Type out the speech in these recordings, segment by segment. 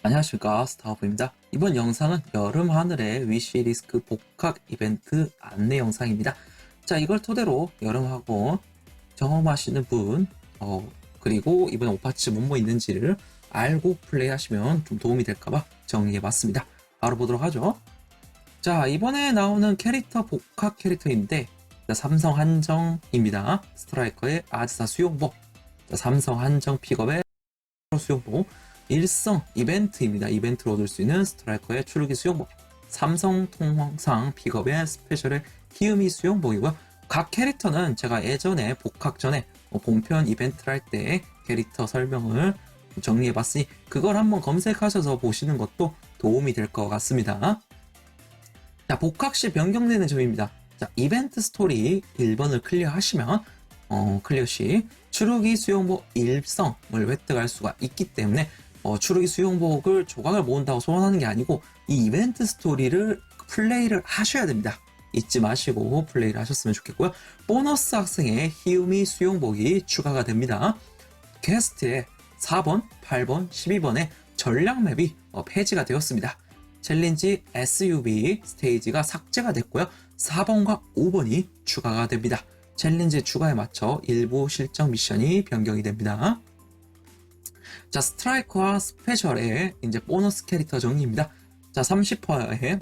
안녕하십니까 스타워프입니다. 이번 영상은 여름 하늘의 위시리스크 복학 이벤트 안내 영상입니다. 자 이걸 토대로 여름하고 경험하시는 분 어, 그리고 이번 오파츠 뭐뭐 있는지를 알고 플레이하시면 좀 도움이 될까봐 정리해봤습니다. 바로 보도록 하죠. 자 이번에 나오는 캐릭터 복학 캐릭터인데 자, 삼성 한정입니다. 스트라이커의 아즈사 수용복 자, 삼성 한정 픽업의 수용복 일성 이벤트입니다. 이벤트로 얻을 수 있는 스트라이커의 추르기 수용복, 삼성 통상 픽업의 스페셜의 키우미 수용복이고요. 각 캐릭터는 제가 예전에 복학 전에 뭐 본편 이벤트를 할때 캐릭터 설명을 정리해봤으니 그걸 한번 검색하셔서 보시는 것도 도움이 될 것 같습니다. 자, 복학 시 변경되는 점입니다. 자, 이벤트 스토리 1번을 클리어하시면 어, 클리어 시 추르기 수용복 일성을 획득할 수가 있기 때문에 어, 추르기 수용복을 조각을 모은다고 소원하는 게 아니고 이 이벤트 스토리를 플레이를 하셔야 됩니다. 잊지 마시고 플레이를 하셨으면 좋겠고요. 보너스 학생의 히우미 수용복이 추가가 됩니다. 퀘스트에 4번, 8번, 12번의 전략 맵이 어, 폐지가 되었습니다. 챌린지 SUV 스테이지가 삭제가 됐고요. 4번과 5번이 추가가 됩니다. 챌린지 추가에 맞춰 일부 실적 미션이 변경이 됩니다. 자, 스트라이커와 스페셜의 이제 보너스 캐릭터 정리입니다. 자, 30%에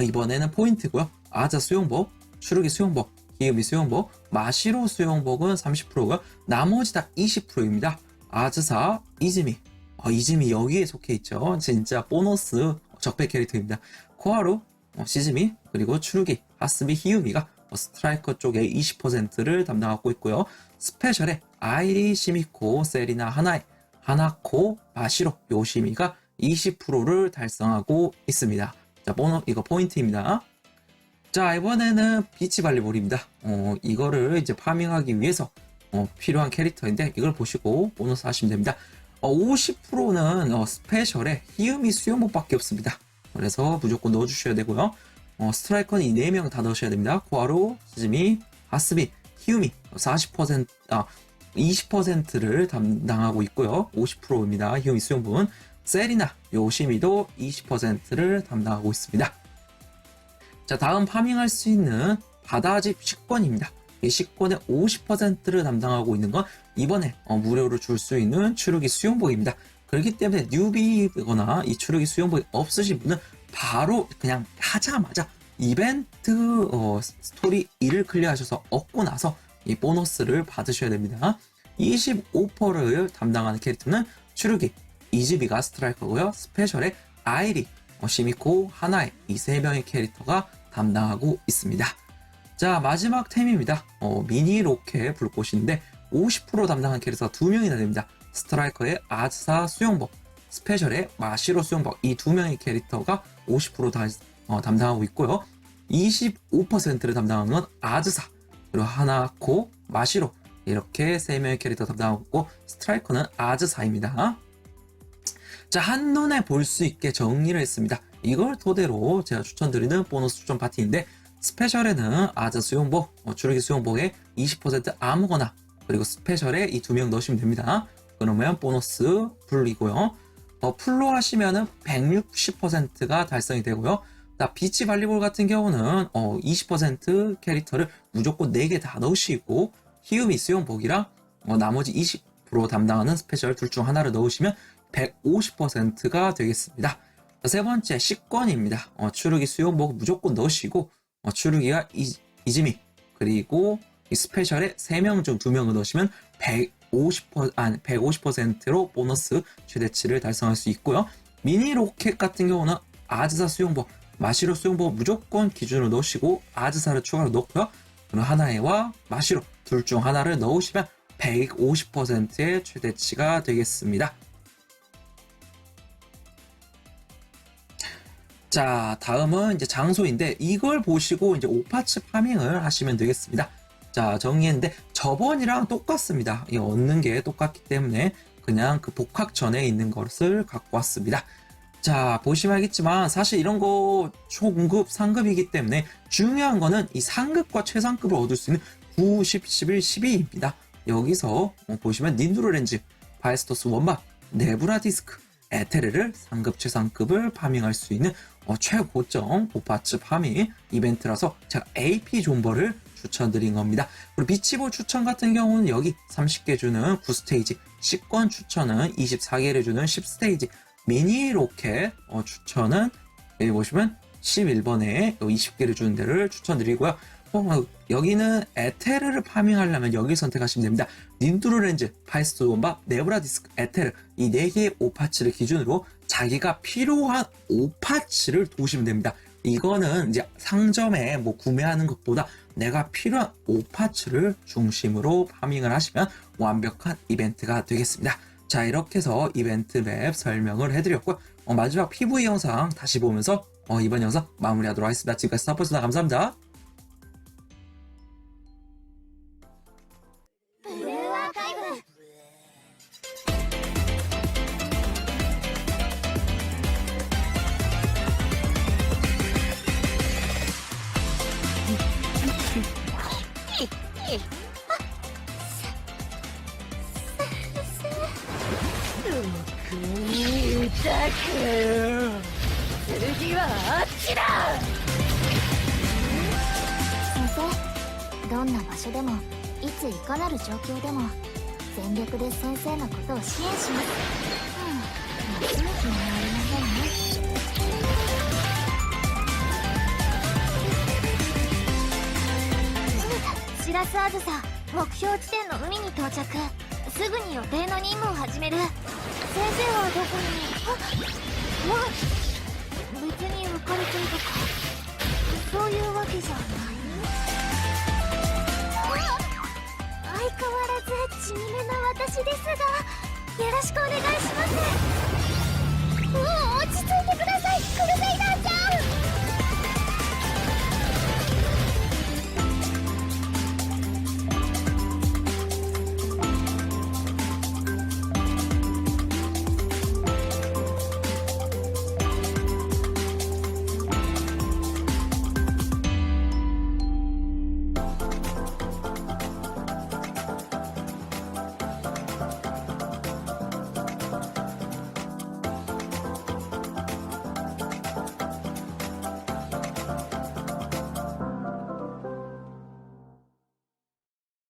이번에는 포인트고요. 아자 수용복, 추르기 수용복, 기음이 수용복, 마시로 수용복은 30%고요. 나머지 다 20%입니다. 아즈사, 이즈미. 어, 이즈미 여기에 속해 있죠. 진짜 보너스 적배 캐릭터입니다. 코하루, 어, 시즈미, 그리고 추르기, 하스미, 히유미가 어, 스트라이커 쪽에 20%를 담당하고 있고요. 스페셜에 아이리, 시미코, 세리나, 하나에 하나코, 마시로, 요시미가 20%를 달성하고 있습니다. 자, 보너, 이거 포인트입니다. 자, 이번에는 비치 발리볼입니다. 어, 이거를 이제 파밍하기 위해서 어, 필요한 캐릭터인데 이걸 보시고 보너스 하시면 됩니다. 어, 50%는 어, 스페셜에 히음이 수영복밖에 없습니다. 그래서 무조건 넣어주셔야 되고요. 어, 스트라이커는 이 4명 다 넣으셔야 됩니다. 코아루, 시즈미, 하스비, 히우미 40% 아, 20%를 담당하고 있고요. 50%입니다. 히오미 수용분. 세리나, 요시미도 20%를 담당하고 있습니다. 자, 다음 파밍할 수 있는 바다집 식권입니다. 이 식권의 50%를 담당하고 있는 건 이번에 어, 무료로 줄 수 있는 추르기 수용복입니다. 그렇기 때문에 뉴비거나 이 추르기 수용복이 없으신 분은 바로 그냥 하자마자 이벤트 어, 스토리 1을 클리어하셔서 얻고 나서 이 보너스를 받으셔야 됩니다. 25%를 담당하는 캐릭터는 추르기, 이즈비가 스트라이커고요. 스페셜의 아이리, 어, 시미코, 하나의 이 세 명의 캐릭터가 담당하고 있습니다. 자 마지막 템입니다. 어, 미니 로켓 불꽃인데 50% 담당한 캐릭터가 두 명이나 됩니다. 스트라이커의 아즈사 수용복, 스페셜의 마시로 수용복 이 두 명의 캐릭터가 50% 다, 어, 담당하고 있고요. 25%를 담당하는 건 아즈사, 그리고 하나코, 마시로 이렇게 세 명의 캐릭터 담당하고 스트라이커는 아즈사입니다. 자 한눈에 볼 수 있게 정리를 했습니다. 이걸 토대로 제가 추천드리는 보너스 추천 파티인데 스페셜에는 아자 수용복, 어, 주르기 수용복에 20% 아무거나 그리고 스페셜에 이 두 명 넣으시면 됩니다. 그러면 보너스 풀리고요. 어, 풀로 하시면은 160%가 달성이 되고요. 자, 비치 발리볼 같은 경우는 어, 20% 캐릭터를 무조건 4개 다 넣으시고 히우미 수용복이랑 어, 나머지 20% 담당하는 스페셜 둘 중 하나를 넣으시면 150%가 되겠습니다. 자, 세 번째 식권입니다. 어, 추르기 수용복 무조건 넣으시고 어, 추르기가 이, 이즈미 그리고 이 스페셜에 3명 중 2명을 넣으시면 150%, 아니, 150%로 보너스 최대치를 달성할 수 있고요. 미니 로켓 같은 경우는 아즈사 수용복, 마시로 수용복 무조건 기준으로 넣으시고 아즈사를 추가로 넣고요. 그리고 하나에와 마시로 둘 중 하나를 넣으시면 150%의 최대치가 되겠습니다. 자, 다음은 이제 장소인데 이걸 보시고 이제 오파츠 파밍을 하시면 되겠습니다. 자, 정리했는데 저번이랑 똑같습니다. 이 얻는 게 똑같기 때문에 그냥 그 복학 전에 있는 것을 갖고 왔습니다. 자, 보시면 알겠지만 사실 이런 거 초공급, 상급이기 때문에 중요한 거는 이 상급과 최상급을 얻을 수 있는 9, 10, 11, 12입니다. 여기서 보시면 닌두로 렌즈, 바이스토스 원막, 네브라 디스크, 에테르를 상급 최상급을 파밍할 수 있는 어, 최고점 오파츠 파밍 이벤트라서 제가 AP 존버를 추천드린 겁니다. 그리고 비치볼 추천 같은 경우는 여기 30개 주는 9스테이지, 식권 추천은 24개를 주는 10스테이지, 미니 로켓 어, 추천은 여기 보시면 11번에 20개를 주는 데를 추천드리고요. 어, 여기는 에테르를 파밍하려면 여기 선택하시면 됩니다. 닌두르 렌즈, 파이스트 원바, 네브라 디스크, 에테르 이네 개의 오파츠를 기준으로 자기가 필요한 오파츠를 도우시면 됩니다. 이거는 이제 상점에 뭐 구매하는 것보다 내가 필요한 오파츠를 중심으로 파밍을 하시면 완벽한 이벤트가 되겠습니다. 자 이렇게 해서 이벤트 맵 설명을 해드렸고요. 어, 마지막 PV 영상 다시 보면서 어, 이번 영상 마무리하도록 하겠습니다. 지금까지 서포트나 감사합니다. にたく次はあっちだ先生どんな場所でもいついかなる状況でも全力で先生のことを支援します。うん。休む気もありません。ねシラスアズサ目標地点の海に到着。すぐに予定の任務を始める。生はどこに？あわ別に浮かれているとか。そういうわけじゃない。相変わらず地味めな私ですがよろしくお願い。しますもう落ち着い。てください。クルセイダーズ